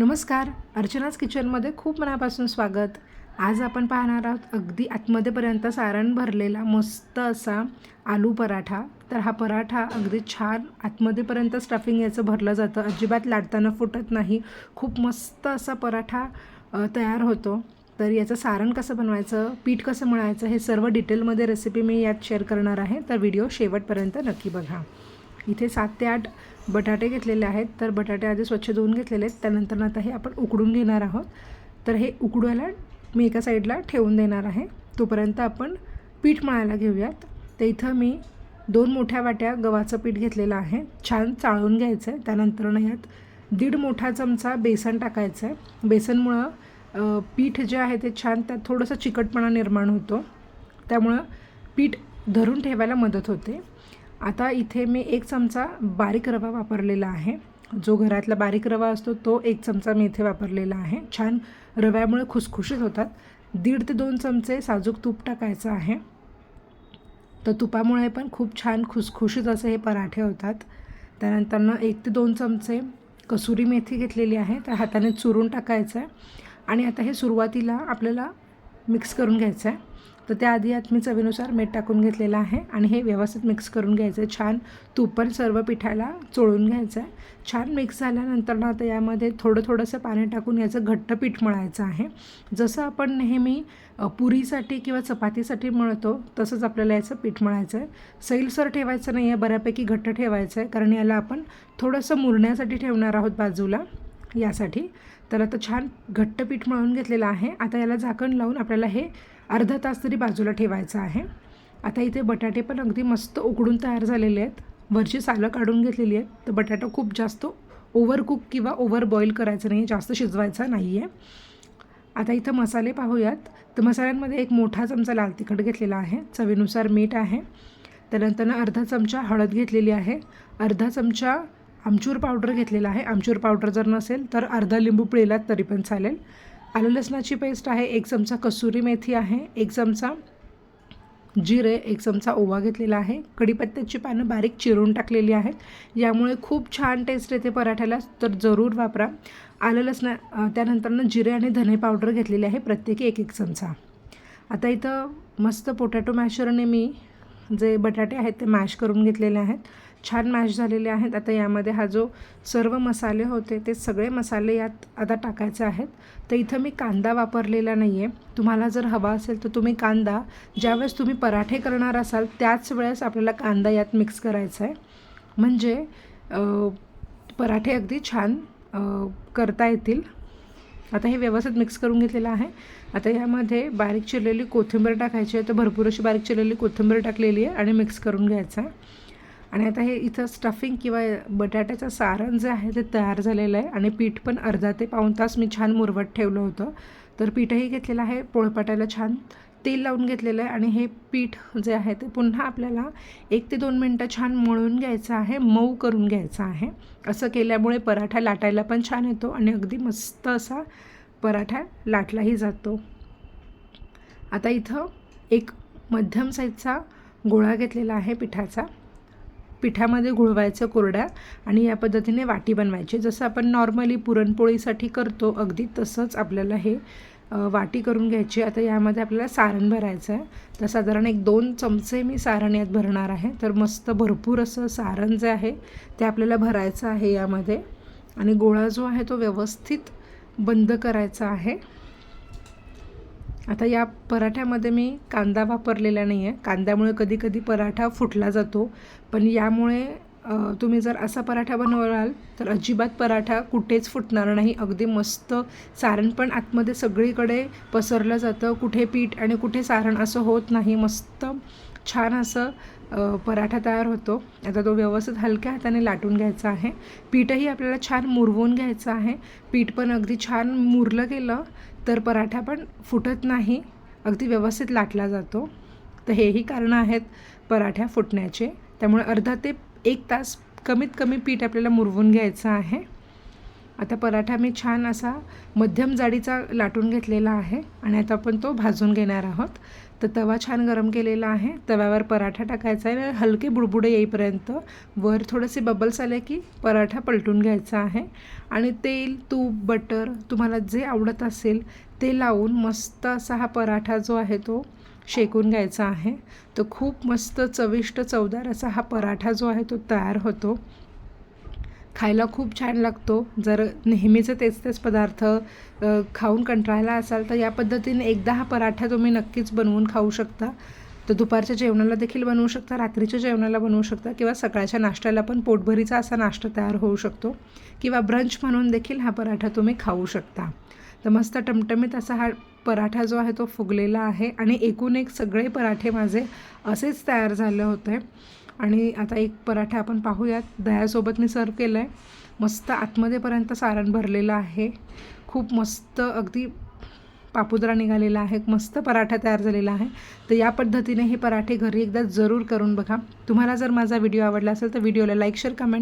नमस्कार. अर्चनाच किचनमध्ये खूप मनापासून स्वागत. आज आपण पाहणार आहोत अगदी आतमध्येपर्यंत सारण भरलेला मस्त असा आलू पराठा. तर हा पराठा अगदी छान आतमध्येपर्यंत स्टफिंग याचं भरलं जातं. अजिबात लाटताना फुटत नाही. खूप मस्त असा पराठा तयार होतो. तर याचं सारण कसं बनवायचं पीठ कसं मळायचं हे सर्व डिटेलमध्ये रेसिपी मी यात शेअर करणार आहे. तर व्हिडिओ शेवटपर्यंत नक्की बघा. इथे सात ते आठ बटाटे घेतलेले आहेत. तर बटाटे आधी स्वच्छ धुवून घेतलेले आहेत. त्यानंतर आता हे आपण उकडून घेणार आहोत. तर हे उकडवायला मी एका साईडला ठेवून देणार आहे. तोपर्यंत आपण पीठ मळायला घेऊयात. तर इथं मी दोन मोठ्या वाट्या गव्हाचं पीठ घेतलेलं आहे. छान चाळून घ्यायचं आहे त्यानंतर यात दीड मोठा चमचा बेसन टाकायचं आहे बेसनमुळं पीठ जे आहे ते छान त्यात थोडंसं चिकटपणा निर्माण होतो. त्यामुळं पीठ धरून ठेवायला मदत होते. आता इथे मी एक चमचा बारीक रवा वापरलेला आहे. जो घरातला बारीक रवा असतो तो एक चमचा मी इथे वापरलेला आहे. छान रव्यामुळे खुसखुशीत होतात. दीड ते दोन चमचे साजूक तूप टाकायचं आहे. तर तुपामुळे पण खूप छान खुसखुशीत असे हे पराठे होतात. त्यानंतरनं एक ते दोन चमचे कसुरी मेथी घेतलेली आहे त्या हाताने चुरून टाकायचं आहे आणि आता हे सुरुवातीला आपल्याला मिक्स करून घ्यायचं आहे तर त्याआधी आत मी चवीनुसार मीठ टाकून घेतलेलं आहे आणि हे व्यवस्थित मिक्स करून घ्यायचं आहे. छान तूप पण सर्व पिठाला चोळून घ्यायचं आहे. छान मिक्स झाल्यानंतर ना आता यामध्ये थोडं थोडंसं पाणी टाकून याचं घट्ट पीठ मळायचं आहे. जसं आपण नेहमी पुरीसाठी किंवा चपातीसाठी मळतो तसंच आपल्याला याचं पीठ मळायचं आहे. सैलसर ठेवायचं नाही आहे बऱ्यापैकी घट्ट ठेवायचं आहे कारण याला आपण थोडंसं मुरण्यासाठी ठेवणार आहोत बाजूला यासाठी. तर आता छान घट्ट पीठ मळून घेतलेलं आहे. आता याला झाकण लावून आपल्याला हे अर्धा तास तरी बाजूला ठेवायचा आहे. आता इथे बटाटे पण अगदी मस्त उकडून तयार झालेले आहेत. वरची सालं काढून घेतलेली आहेत. तर बटाटा खूप जास्त ओव्हर कुक किंवा ओव्हर बॉईल करायचं नाही जास्त शिजवायचा नाही आहे आता इथं मसाले पाहूयात. तर मसाल्यांमध्ये एक मोठा चमचा लाल तिखट घेतलेला आहे. चवीनुसार मीठ आहे. त्यानंतर अर्धा चमचा हळद घेतलेली आहे. अर्धा चमचा आमचूर पावडर घेतलेला आहे. आमचूर पावडर जर नसेल तर अर्धा लिंबू पिळलात तरी पण चालेल. आलं लसणाची पेस्ट आहे एक चमचा कसुरी मेथी आहे एक चमचा जिरे एक चमचा ओवा घेतलेला आहे. कढीपत्त्याची पानं बारीक चिरून टाकलेली आहेत. यामुळे खूप छान टेस्ट येते पराठ्याला तर जरूर वापरा. आलं लसणा त्यानंतरनं जिरे आणि धने पावडर घेतलेली आहे प्रत्येकी एक एक चमचा. आता इथं मस्त पोटॅटो मॅशरने मी जे बटाटे आहेत ते मॅश करून घेतलेले आहेत. छान मॅश झालेले आहेत. आता यामध्ये हा जो सर्व मसाले होते ते सगळे मसाले यात आता टाकायचे आहेत. तर इथं मी कांदा वापरलेला नाही आहे तुम्हाला जर हवा असेल तर तुम्ही कांदा ज्यावेळेस तुम्ही पराठे करणार असाल त्याच वेळेस आपल्याला कांदा यात मिक्स करायचा आहे. म्हणजे पराठे अगदी छान करता येतील. आता हे व्यवस्थित मिक्स करून घेतलेलं आहे. आता यामध्ये बारीक चिरलेली कोथिंबीर टाकायची आहे. तर भरपूर अशी बारीक चिरलेली कोथिंबीर टाकलेली आहे आणि मिक्स करून घ्यायचं. आहे आणि आता हे इथं स्टफिंग किंवा बटाट्याचं सारण जे आहे ते तयार झालेलं आहे. आणि पीठ पण अर्धा ते पाऊण तास मी छान मुरवत ठेवलं होतं. तर पीठही घेतलेलं आहे पोळपाटायला छान तेल लावून घेतलेलं आहे. आणि हे पीठ जे आहे ते पुन्हा आपल्याला एक ते दोन मिनटं छान मळून घ्यायचं आहे मऊ करून घ्यायचं आहे. असं केल्यामुळे पराठा लाटायला पण छान येतो आणि अगदी मस्त असा पराठा लाटलाही जातो. आता इथं एक मध्यम साईजचा गोळा घेतलेला आहे पिठाचा. पिठामध्ये घुळवायचं कोरड्या आणि या पद्धतीने वाटी बनवायची. जसं आपण नॉर्मली पुरणपोळीसाठी करतो अगदी तसंच आपल्याला हे वाटी करून घ्यायची. आता यामध्ये आपल्याला सारण भरायचं आहे. तर साधारण एक दोन चमचे मी सारण यात भरणार आहे. तर मस्त भरपूर असं सारण जे आहे ते आपल्याला भरायचं आहे यामध्ये. आणि गोळा जो आहे तो व्यवस्थित बंद करायचा आहे. आता या पराठ्यामध्ये मी कांदा वापरलेला नाही आहे. कांद्यामुळे कधी कधी पराठा फुटला जातो. पण यामुळे तुम्ही जर असा पराठा बनवाल तर अजिबात पराठा कुठेच फुटणार नाही. अगदी मस्त सारण पण आतमध्ये सगळीकडे पसरलं जातं. कुठे पीठ आणि कुठे सारण असं होत नाही. मस्त छान असं पराठा तयार होतो. आता तो व्यवस्थित हलक्या हाताने लाटून घ्यायचा आहे. पीठही आपल्याला छान मुरवून घ्यायचं आहे. पीठ पण अगदी छान मुरलं गेलं तर पराठा पण फुटत नाही. अगदी व्यवस्थित लाटला जातो. तर हेही कारणं आहेत पराठ्या फुटण्याचे. त्यामुळे अर्धा ते एक तास कमीत कमी पीठ आपल्याला मुरवून घ्यायचं आहे. आता पराठा मी छान असा मध्यम जाडीचा लाटून घेतलेला आहे आणि आता आपण तो भाजून घेणार आहोत. तर तवा छान गरम केलेला आहे. तव्यावर पराठा टाकायचा आहे. हलके बुडबुडे येईपर्यंत वर थोडेसे बबल्स आले की पराठा पलटून घ्यायचा आहे. आणि तेल तूप बटर तुम्हाला जे आवडत असेल ते लावून मस्त असा हा पराठा जो आहे तो शेकून घ्यायचा आहे. तर खूप मस्त चविष्ट चवदार असा हा पराठा जो आहे तो तयार होतो. खायला खूप छान लागतो. जर नेहमीचं तेच तेच पदार्थ खाऊन कंटाळला असाल तर या पद्धतीने एकदा हा पराठा तुम्ही नक्कीच बनवून खाऊ शकता. तर दुपारच्या जेवणाला देखील बनवू शकता रात्रीच्या जेवणाला बनवू शकता किंवा सकाळच्या नाश्त्याला पण पोटभरीचा असा नाश्ता तयार होऊ शकतो किंवा ब्रंच म्हणून देखील हा पराठा तुम्ही खाऊ शकता. तर मस्त टमटमीत असा हा पराठा जो आहे तो फुगलेला आहे आणि एकूण एक सगळे पराठे माझे असेच तयार झाले होते. आणि आता एक पराठा आपण पाहूयात. दह्यासोबत मी सर्व केलं आहे मस्त आतमध्येपर्यंत सारण भरलेलं आहे. खूप मस्त अगदी पापुद्रा निघालेला आहे. मस्त पराठा तयार झालेला आहे. तर या पद्धतीने हे पराठे घरी एकदा जरूर करून बघा. तुम्हाला जर माझा व्हिडिओ आवडला असेल तर व्हिडिओला लाईक शेअर कमेंट